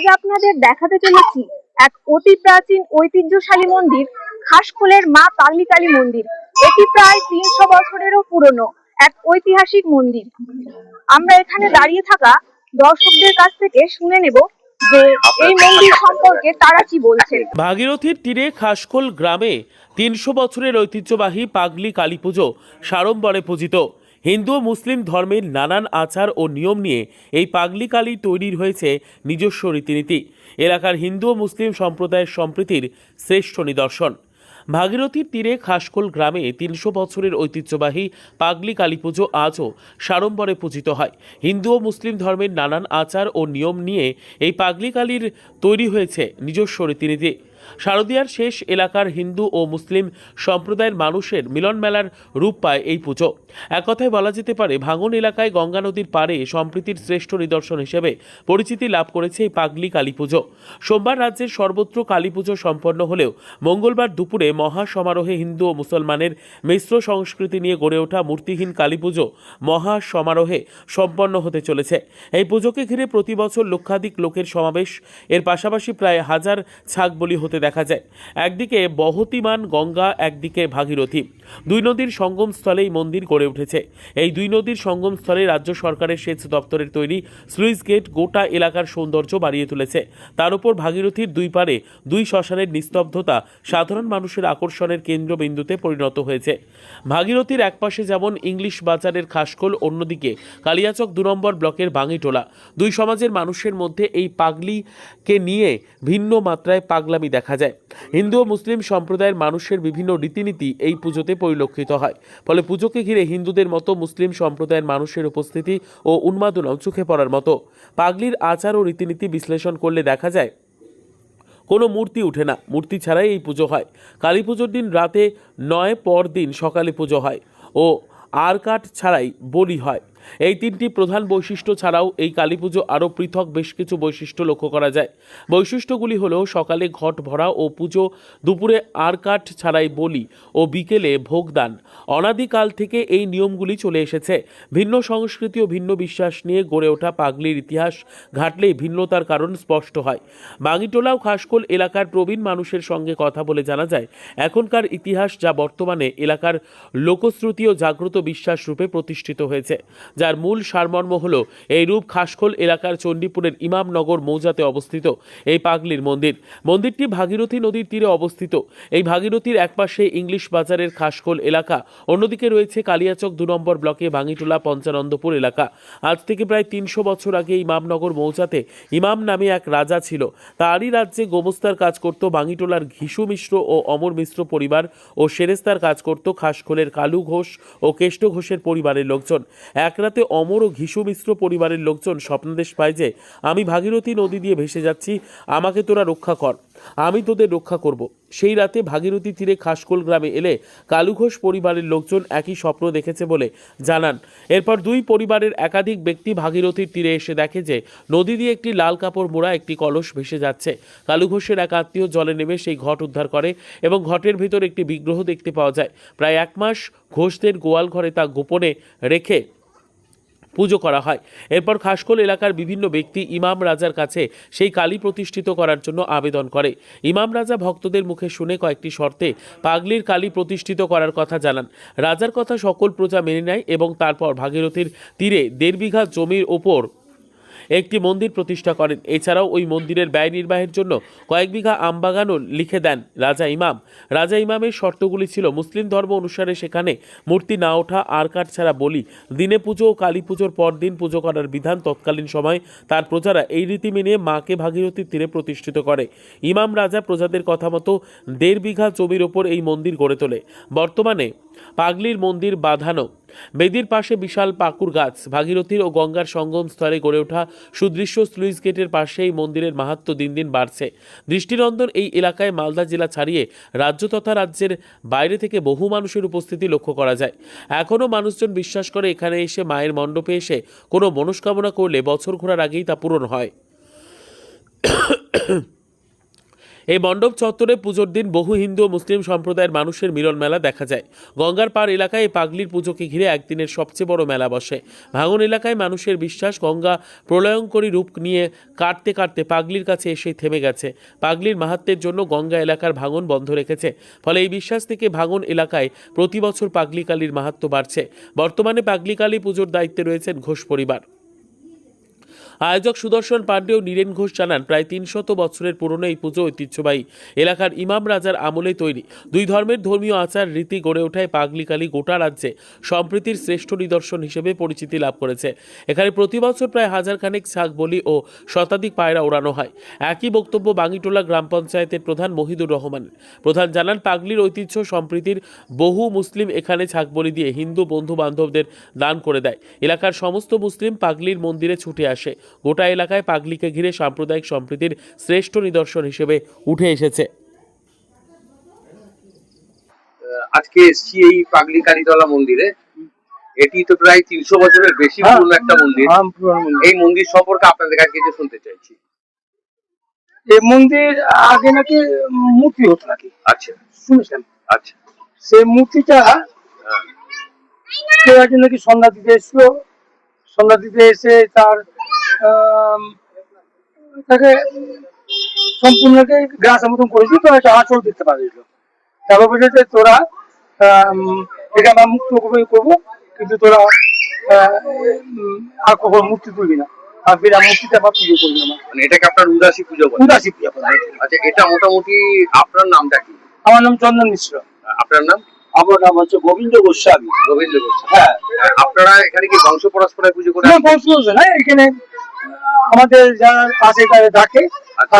আজ আপনাদের দেখাতে চলেছি এক অতি প্রাচীন ঐতিহ্যশালী মন্দির খাসখোলের মা পাগলিকালী মন্দির। এটি প্রায় তিনশো বছরেরও পুরনো এক ঐতিহাসিক মন্দির। আমরা এখানে দাঁড়িয়ে থাকা দর্শকদের কাছ থেকে শুনে নেব যে এই মন্দির সম্পর্কে তারা কি বলছেন। ভাগীরথীর তীরে খাসকোল গ্রামে তিনশো বছরের ঐতিহ্যবাহী পাগলি কালী পুজো সাড়ম্বরে পূজিত। হিন্দু ও মুসলিম ধর্মের নানান আচার ও নিয়ম নিয়ে এই পাগলি কালী তৈরির হয়েছে নিজস্ব রীতিনীতি। এলাকার হিন্দু ও মুসলিম সম্প্রদায়ের সম্প্রীতির শ্রেষ্ঠ নিদর্শন। ভাগীরথীর তীরে খাসকোল গ্রামে তিনশো বছরের ঐতিহ্যবাহী পাগলি কালী পুজো আজও সাড়ম্বরে পূজিত হয়। হিন্দু ও মুসলিম ধর্মের নানান আচার ও নিয়ম নিয়ে এই পাগলি কালীর তৈরি হয়েছে নিজস্ব রীতিনীতি। শারদীয়ার শেষ এলাকার হিন্দু ও মুসলিম সম্প্রদায়ের মানুষের মিলন মেলার রূপ পায় এই পুজো। এক কথায় বলা যেতে পারে, ভাঙন এলাকায় গঙ্গা নদীর পাড়ে সম্প্রীতির শ্রেষ্ঠ নিদর্শন হিসেবে পরিচিতি লাভ করেছে এই পাগলি কালী পুজো। সোমবার রাজ্যের সর্বত্র কালী পুজো সম্পন্ন হলেও মঙ্গলবার দুপুরে মহা সমারোহে হিন্দু ও মুসলমানের মিশ্র সংস্কৃতি নিয়ে গড়ে ওঠা মূর্তিহীন কালী পুজো মহা সমারোহে সম্পন্ন হতে চলেছে। এই পুজোকে ঘিরে প্রতি বছর লক্ষাধিক লোকের সমাবেশ। এর পাশাপাশি প্রায় হাজার ছাগ বলি হতে দেখা যায়। একদিকে বহতিমান গঙ্গা, একদিকে ভাগীরথী। দুই নদীর সঙ্গমস্থলে এই মন্দির গড়ে উঠেছে। এই দুই নদীর সঙ্গমস্থলে রাজ্য সরকারের সেচ দপ্তরের তৈরি স্লুইস গেট গোটা এলাকার সৌন্দর্য বাড়িয়ে তুলেছে। তার উপর ভাগীরথীর দুই পারে দুই শ্মশানের নিস্তব্ধতা সাধারণ মানুষের আকর্ষণের কেন্দ্রবিন্দুতে পরিণত হয়েছে। ভাগীরথীর একপাশে যেমন ইংলিশ বাজারের খাসকোল অন্যদিকে কালিয়াচক দু নম্বর ব্লকের বাঙিটোলা। দুই সমাজের মানুষের মধ্যে এই পাগলিকে নিয়ে ভিন্ন মাত্রায় পাগলামি দেখা যায়। হিন্দু ও মুসলিম সম্প্রদায়ের মানুষের বিভিন্ন রীতিনীতি এই পুজোতে পরিলক্ষিত হয়। ফলে পুজোকে ঘিরে হিন্দুদের মতো মুসলিম সম্প্রদায়ের মানুষের উপস্থিতি ও উন্মাদনাও চোখে পড়ার মতো। পাগলির আচার ও রীতিনীতি বিশ্লেষণ করলে দেখা যায়, কোনো মূর্তি ওঠে না। মূর্তি ছাড়াই এই পুজো হয়। কালী পুজোর দিন রাতে নয় পর দিন সকালে পুজো হয় ও আর কাঠ ছাড়াই বলি হয়। এই তিনটি প্রধান বৈশিষ্ট্য ছাড়াও এই কালী পুজো আরও পৃথক বেশ কিছু বৈশিষ্ট্য লক্ষ্য করা যায়। বৈশিষ্ট্যগুলি হল, সকালে ঘট ভরা ও পুজো, দুপুরে আর কাঠ ছাড়াই বলি ও বিকেলে ভোগদান। অনাদিকাল থেকে এই নিয়মগুলি চলে এসেছে। ভিন্ন সংস্কৃতি ও ভিন্ন বিশ্বাস নিয়ে গড়ে ওঠা পাগলির ইতিহাস ঘাটলেই ভিন্নতার কারণ স্পষ্ট হয়। বাঙিটোলা ও খাসকোল এলাকার প্রবীণ মানুষের সঙ্গে কথা বলে জানা যায়, এখনকার ইতিহাস যা বর্তমানে এলাকার লোকশ্রুতি ও জাগ্রত বিশ্বাস রূপে প্রতিষ্ঠিত হয়েছে। যার মূল সারমর্ম হল এই রূপ খাসকোল এলাকার চণ্ডীপুরের ইমামনগর মৌজাতে অবস্থিত এই পাগলির মন্দির। মন্দিরটি ভাগীরথী নদীর তীরে অবস্থিত। এই ভাগীরথীর একপাশে ইংলিশ বাজারের খাসকোল এলাকা, অন্যদিকে রয়েছে কালিয়াচক দু নম্বর ব্লকে ভাঙিটোলা পঞ্চানন্দপুর এলাকা। আজ থেকে প্রায় তিনশো বছর আগে ইমামনগর মৌজাতে ইমাম নামে এক রাজা ছিল। তারই রাজ্যে গোমস্তার কাজ করত বাঙিটোলার ঘিসু মিশ্র ও অমর মিশ্র পরিবার ও সেরেস্তার কাজ করত খাসকোলের কালু ঘোষ ও কেষ্ট ঘোষের পরিবারের লোকজন। এক রাতে অমর ও ঘিসু মিশ্র পরিবারের লোকজন স্বপ্নদেশ পায় যে, আমি ভাগীরথী নদী দিয়ে ভেসে যাচ্ছি, আমাকে তোরা রক্ষা কর, আমি তোদের রক্ষা করব। সেই রাতে ভাগীরথী তীরে খাসকোল গ্রামে এলে কালু ঘোষ পরিবারের লোকজন একই স্বপ্ন দেখেছে বলে জানান। এরপর দুই পরিবারের একাধিক ব্যক্তি ভাগীরথীর তীরে এসে দেখে যে, নদী দিয়ে একটি লাল কাপড় মোড়া একটি কলস ভেসে যাচ্ছে। কালু ঘোষের এক আত্মীয় জলে নেমে সেই ঘট উদ্ধার করে এবং ঘটের ভিতর একটি বিগ্রহ দেখতে পাওয়া যায়। প্রায় এক মাস ঘোষদের গোয়াল ঘরে তা গোপনে রেখে পুজো করা হয়। এরপর খাসকোল এলাকার বিভিন্ন ব্যক্তি ইমাম রাজার কাছে সেই কালী প্রতিষ্ঠিত করার জন্য আবেদন করে। ইমাম রাজা ভক্তদের মুখে শুনে কয়েকটি শর্তে পাগলির কালী প্রতিষ্ঠিত করার কথা জানান। রাজার কথা সকল প্রজা মেনে নেয় এবং তারপর ভাগীরথীর তীরে দেড় বিঘা জমির ওপর একটি মন্দির প্রতিষ্ঠা করেন। এছাড়াও ওই মন্দিরের ব্যয় নির্বাহের জন্য কয়েক বিঘা আমবাগানও লিখে দেন রাজা ইমাম। রাজা ইমামের শর্তগুলি ছিল, মুসলিম ধর্ম অনুসারে সেখানে মূর্তি না ওঠা, আর কাঠ ছাড়া বলি, দিনে পুজো ও কালী পুজোর পর দিন পুজো করার বিধান, তৎকালীন সময় তার প্রজারা এই রীতি মেনে মাকে ভাগীরথীর তীরে প্রতিষ্ঠিত করে। ইমাম রাজা প্রজাদের কথা মতো দেড় বিঘা জমির ওপর এই মন্দির গড়ে তোলে। বর্তমানে পাগলির মন্দির বাঁধানো। বেদির পাশে বিশাল পাকুর গাছ। ভাগীরথীর ও গঙ্গার সঙ্গম স্থলে গড়ে ওঠা সুদৃশ্য স্লুইস গেটের পাশে এই মন্দিরের মাহাত্ম দিন দিন বাড়ছে। দৃষ্টিনন্দন এই এলাকায় মালদা জেলা ছাড়িয়ে রাজ্য তথা রাজ্যের বাইরে থেকে বহু মানুষের উপস্থিতি লক্ষ্য করা যায়। এখনও মানুষজন বিশ্বাস করে এখানে এসে মায়ের মণ্ডপে এসে কোনো মনস্কামনা করলে বছর ঘোরার আগেই তা পূরণ হয়। এই মণ্ডপ চত্বরে পুজোর দিন বহু হিন্দু ও মুসলিম সম্প্রদায়ের মানুষের মিলন মেলা দেখা যায়। গঙ্গার পাড় এলাকায় এই পাগলির পুজোকে ঘিরে একদিনের সবচেয়ে বড় মেলা বসে। ভাঙন এলাকায় মানুষের বিশ্বাস গঙ্গা প্রলয়ঙ্করী রূপ নিয়ে কাটতে কাটতে পাগলির কাছে এসেই থেমে গেছে। পাগলির মাহাত্মের জন্য গঙ্গা এলাকার ভাঙন বন্ধ রেখেছে। ফলে এই বিশ্বাস থেকে ভাঙন এলাকায় প্রতি বছর পাগলি কালীর মাহাত্ম্য বাড়ছে। বর্তমানে পাগলি কালী পুজোর দায়িত্বে রয়েছেন ঘোষ পরিবার। আয়োজক সুদর্শন পাণ্ডে ও নীরেন ঘোষ জানান, প্রায় তিনশত বছরের পুরনো এই পুজো ঐতিহ্যবাহী। এলাকার ইমাম রাজার আমলে তৈরি। দুই ধর্মের ধর্মীয় আচার রীতি গড়ে ওঠায় পাগলিকালি গোটা রাজ্যে সম্প্রীতির শ্রেষ্ঠ নিদর্শন হিসেবে পরিচিতি লাভ করেছে। এখানে প্রতি বছর প্রায় হাজার খানেক ছাগ, বলি ও শতাধিক পায়রা ওড়ানো হয়। একই বক্তব্য বাঙ্গিটোলা গ্রাম পঞ্চায়েতের প্রধান মহিদুর রহমান। প্রধান জানান, পাগলির ঐতিহ্য, সম্প্রীতির বহু মুসলিম এখানে ছাগ, বলি দিয়ে হিন্দু বন্ধু বান্ধবদের দান করে দেয়। এলাকার সমস্ত মুসলিম পাগলির মন্দিরে ছুটে আসে। গোটা এলাকায় পাগলিকে ঘিরে সাম্প্রদায়িক সম্প্রীতির শ্রেষ্ঠ নিদর্শন হিসেবে উঠে এসেছে। আজকে এসছি এই পাগলি কালীতলা মন্দিরে। এটি তো প্রায় তিনশো বছরের বেশি হ্যাঁ। পুরনো একটা মন্দির। পুরানো মন্দির। এই মন্দির সম্পর্কে আপনাদের কাছে কিছু শুনতে চাইছি। এই মন্দির আগে নাকি মূর্তি হতো নাকি? আচ্ছা। শুনেছেন? আচ্ছা। সেই মূর্তিটা হ্যাঁ, কেউ একজন নাকি সন্ধ্যা দিতে এসেছিল। সন্ধ্যা দিতে এসে তার তাকে সম্পূর্ণকে গ্রাসের মতন করেছিল তো একটা আঁচল দেখতে পাওয়া তারপর বলেছে তোরা এটা আমরা মুক্ত করব কিন্তু তোরা আর কখনো মূর্তি তুলবি না। আর বিনা মূর্তিটা আবার পুজো করবি না। মানে এটাকে আপনার উদাসী পুজো উদাসী পূজা আচ্ছা এটা মোটামুটি আপনার নামটা কি? আমার নাম চন্দন মিশ্র। আপনার নাম? আমার নাম হচ্ছে গোবিন্দ গোস্বামী। গোবিন্দ গোস্বামী। হ্যাঁ। আপনারা এখানে কি বংশ পরস্পরায় পুজো করে না, বংশ এখানে আমাদের যারা আসে তারা ডাকে আচ্ছা।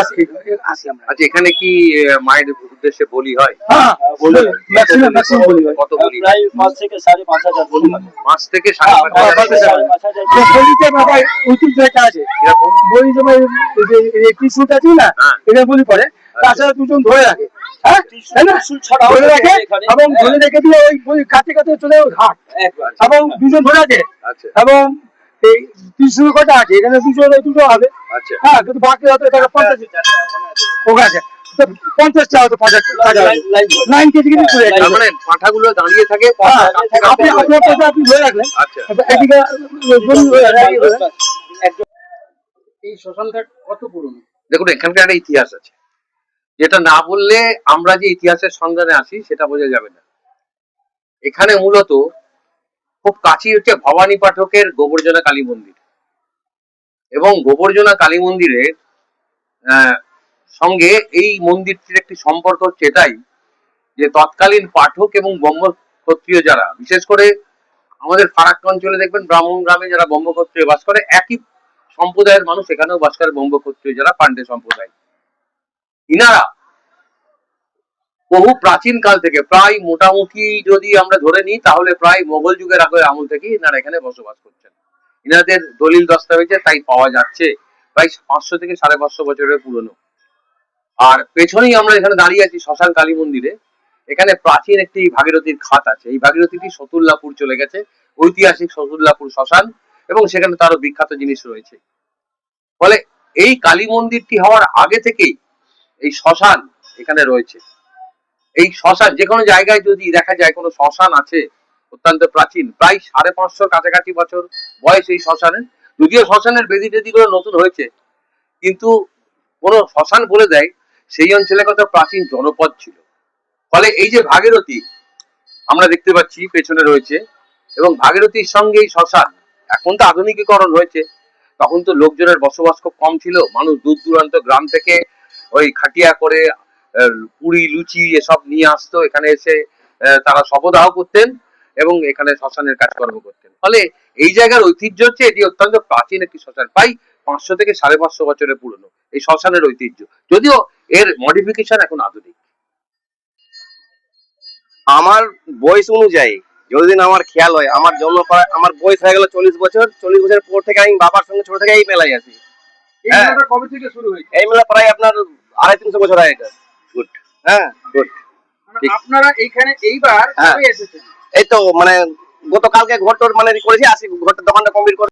আমরা। আচ্ছা এখানে কি মায়ের উদ্দেশ্যে বলি হয়? বলি। ম্যাক্সিমাম ম্যাক্সিমাম বলি কত বলি প্রায় পাঁচ থেকে সাড়ে পাঁচ হাজার বলি পাঁচ থেকে সাড়ে পাঁচ পাঁচ হাজার থেকে সাড়ে পাঁচ হাজার। তো বলিতে বাবা ঐতিহ্য একটা আছে। বলি তোমার আছে না হ্যাঁ। এটা বলি পরে। তাছাড়া দুজন ধরে রাখে। হ্যাঁ? রাখে এবং। ধরে রেখে দিয়ে ওই বলি কাটতে কাটতে চলে ঘাট। এবং দুজন ধরে আছে আচ্ছা। এবং এই ত্রিশুল কটা আছে? এখানে দুজন দুটো হবে। আচ্ছা। হ্যাঁ কিন্তু বাকি হয়তো তারা পঞ্চাশ। ওকে আছে পঞ্চাশটা হয়তো পঞ্চাশ লাইন- লাইন ধরে। নাইন কেজি কিন্তু চলে হ্যাঁ, যাচ্ছে তার মানে পাঁঠাগুলো দাঁড়িয়ে থাকে হ্যাঁ, কাটতে কাটতে আপনি আপনার কথা আপনি ধরে রাখলেন। আচ্ছা। এদিকে বলি হয়ে গেল, এদিকে হয়ে গেল। একজন এই শ্মশানটা কত পুরনো? দেখুন এখানকার একটা ইতিহাস আছে। যেটা না বললে আমরা যে ইতিহাসের সন্ধানে আসি সেটা বোঝা যাবে না। এখানে মূলত খুব কাছেই হচ্ছে ভবানী পাঠকের গোবর্জনা কালী মন্দির। এবং গোবর্জনা কালী মন্দিরের সঙ্গে এই মন্দিরটির একটি সম্পর্ক হচ্ছে এটাই যে তৎকালীন পাঠক এবং ব্রহ্ম ক্ষত্রিয় যারা, বিশেষ করে আমাদের ফারাক্কা অঞ্চলে দেখবেন ব্রাহ্মণ গ্রামে যারা ব্রহ্ম ক্ষত্রিয় বাস করে, একই সম্প্রদায়ের মানুষ এখানেও বাস করে ব্রহ্ম ক্ষত্রিয় যারা পাণ্ডে সম্প্রদায়। ইনারা বহু প্রাচীন কাল থেকে, প্রায় মোটামুটি যদি আমরা ধরে নিই, তাহলে প্রায় মোগল যুগের আগে আমল থেকে ইনারা এখানে বসবাস করছেন। ইনাদের দলিল দস্তাবেজে তাই পাওয়া যাচ্ছে প্রায় পাঁচশো থেকে সাড়ে পাঁচশো বছরের পুরনো। আর পেছনেই আমরা এখানে দাঁড়িয়ে আছি শ্মশান কালী মন্দিরে। এখানে প্রাচীন একটি ভাগীরথীর খাত আছে। এই ভাগীরথীটি সতুল্লাপুর চলে গেছে, ঐতিহাসিক সতুল্লাপুর শ্মশান এবং সেখানে তারও বিখ্যাত জিনিস রয়েছে। ফলে এই কালী মন্দিরটি হওয়ার আগে থেকেই এই শ্মশান এখানে রয়েছে। এই শ্মশান, যে কোনো জায়গায় যদি দেখা যায় কোনো শ্মশান আছে অত্যন্ত প্রাচীন, প্রায় সাড়ে পাঁচশোর কাছাকাছি বছর বয়স এই শ্মশানের। যদিও শ্মশানের বেদি টেদি গুলো নতুন হয়েছে, কিন্তু কোনো শ্মশান বলে দেয় সেই অঞ্চলে কত প্রাচীন জনপদ ছিল। ফলে এই যে ভাগীরথী, আমরা দেখতে পাচ্ছি পেছনে রয়েছে এবং ভাগীরথীর সঙ্গে এই শ্মশান। এখন তো আধুনিকীকরণ হয়েছে, তখন তো লোকজনের বসবাস খুব কম ছিল, মানুষ দূর দূরান্ত গ্রাম থেকে ওই খাটিয়া করে পুরি লুচি এসব নিয়ে আসতো। এখানে এসে তারা শবদাহ করতেন এবং এখানে শ্মশানের কাজকর্ম করতেন। ফলে এই জায়গার ঐতিহ্য হচ্ছে এটি অত্যন্ত প্রাচীন একটি শ্মশান প্রায় পাঁচশো থেকে সাড়ে পাঁচশো বছরের পুরনো এই শ্মশানের ঐতিহ্য। যদিও এর মডিফিকেশন এখন আধুনিক। আমার বয়স অনুযায়ী যতদিন আমার খেয়াল হয় আমার জন্ম করা আমার বয়স হয়ে গেল চল্লিশ বছর চল্লিশ বছর পর থেকে আমি বাবার সঙ্গে ছোট থেকে এই মেলায় আসি। এই হ্যাঁ। মেলাটা কবে থেকে শুরু হয়েছে? এই মেলা প্রায় আপনার আড়াই তিনশো বছর আগে গুড হ্যাঁ গুড মানে আপনারা এইখানে এইবার হ্যাঁ। এসেছেন। এই তো মানে গতকালকে ঘরটোর মানে করেছি আসি ঘরটার দোকানটা কমপ্লিট করে